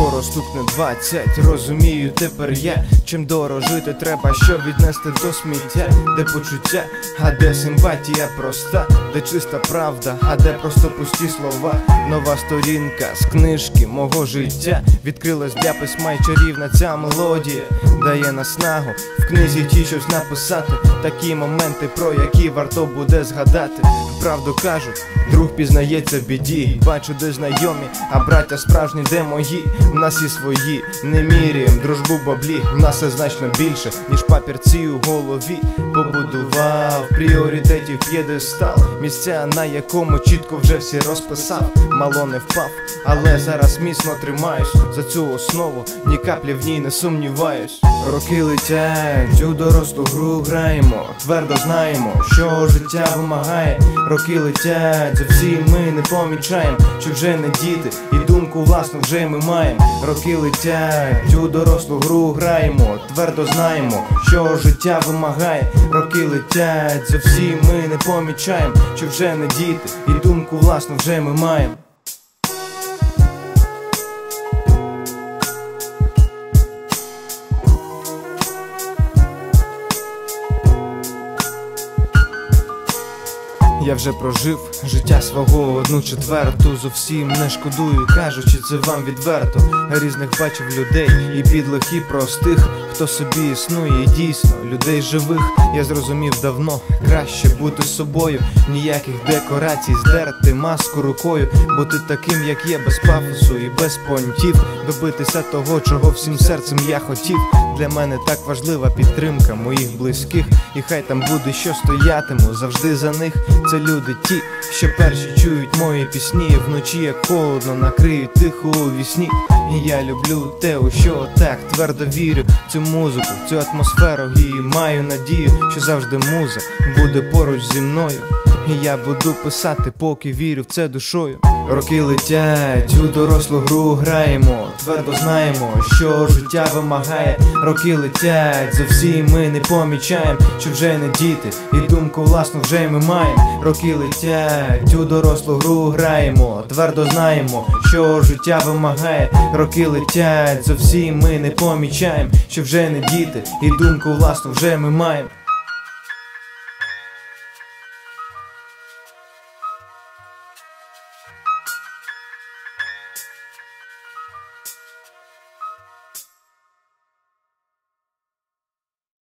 ficou. Скоро стукне 20 Розумію тепер я, чим дорожити треба, щоб віднести до сміття, де почуття, а де симпатія проста, де чиста правда, а де просто пусті слова. Нова сторінка з книжки мого життя відкрилась для письма й чарівна ця мелодія дає наснагу в книзі ті щось написати. Такі моменти, про які варто буде згадати. Правду кажуть, друг пізнається в біді. Бачу, де знайомі, а браття справжні, де мої. Нас і свої, не міряєм, дружбу баблі. В нас все значно більше, ніж папірці у голові. Побудував пріоритетів п'єдестал Місця, на якому чітко вже всі розписав. Мало не впав, але зараз міцно тримаюсь. За цю основу ні каплі в ній не сумніваюсь. Роки летять, у дорослу гру граємо. Твердо знаємо, що життя вимагає. Роки летять, зовсім ми не помічаємо, що вже не діти, і думку власну вже ми маємо. Роки летять, цю дорослу гру граємо. Твердо знаємо, що життя вимагає. Роки летять, за всі ми не помічаємо, що вже не діти, і думку власну вже ми маємо. Я вже прожив життя свого одну четверту Зовсім не шкодую, кажучи це вам відверто Різних бачив людей, і підлих, і простих, хто собі існує, і дійсно людей живих. Я зрозумів давно, краще бути собою, ніяких декорацій, здерти маску рукою, бути таким, як є, без пафосу і без понтів, добитися того, чого всім серцем я хотів. Для мене так важлива підтримка моїх близьких, і хай там буде, що стоятиму завжди за них. Це люди ті, що перші чують мої пісні. Вночі як холодно накриють тихо у вісні. І я люблю те, у що так твердо вірю. Цю музику, цю атмосферу і маю надію, що завжди муза буде поруч зі мною. І я буду писати, поки вірю в це душою. Роки летять, у дорослу гру граємо. Твердо знаємо, що життя вимагає. Роки летять, зовсім ми не помічаємо, що вже не діти, і думку власну вже ми маємо. Роки летять, у дорослу гру граємо. Твердо знаємо, що життя вимагає. Роки летять, зовсім ми не помічаємо, що вже не діти, і думку власну вже ми маємо.